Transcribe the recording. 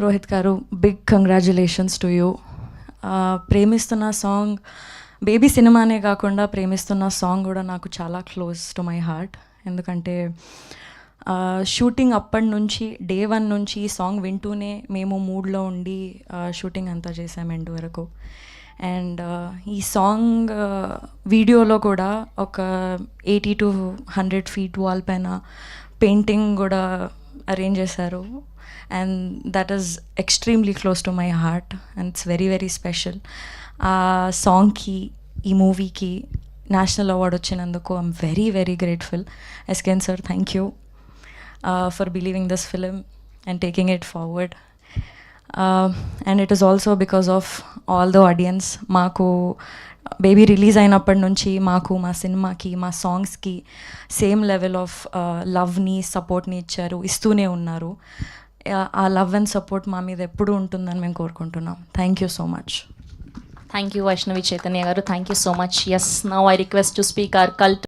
Rohit garu big congratulations to you Premistunna song Baby సినిమానే కాకుండా ప్రేమిస్తున్న సాంగ్ కూడా నాకు చాలా క్లోజ్ టు మై హార్ట్ ఎందుకంటే షూటింగ్ అప్పటి నుంచి డే వన్ నుంచి సాంగ్ వింటూనే మేము మూడ్లో ఉండి షూటింగ్ అంతా చేసాము ఎండ్ వరకు. అండ్ ఈ సాంగ్ వీడియోలో కూడా ఒక eighty to hundred feet wall పైన పెయింటింగ్ కూడా అరేంజ్ చేశారు. And that is extremely close to my heart and it's very very special. ఆ సాంగ్కి ఈ మూవీకి నేషనల్ అవార్డ్ వచ్చినందుకు I'm very very grateful. SKN sir thank you for believing this film and taking it forward. And it is also because of all the audience మాకు uh, Baby release అయినప్పటి నుంచి మాకు మా సినిమాకి మా సాంగ్స్కి సేమ్ లెవెల్ ఆఫ్ లవ్ని సపోర్ట్ని ఇచ్చారు ఇస్తూనే ఉన్నారు. Uh, ఆ- లవ్ అండ్ సపోర్ట్ మా మీద ఎప్పుడు ఉంటుందని మేము కోరుకుంటున్నాం. Thank you so much thank you Vaishnavi Chaitanya garu. Thank you so much yes now I request to speak our cult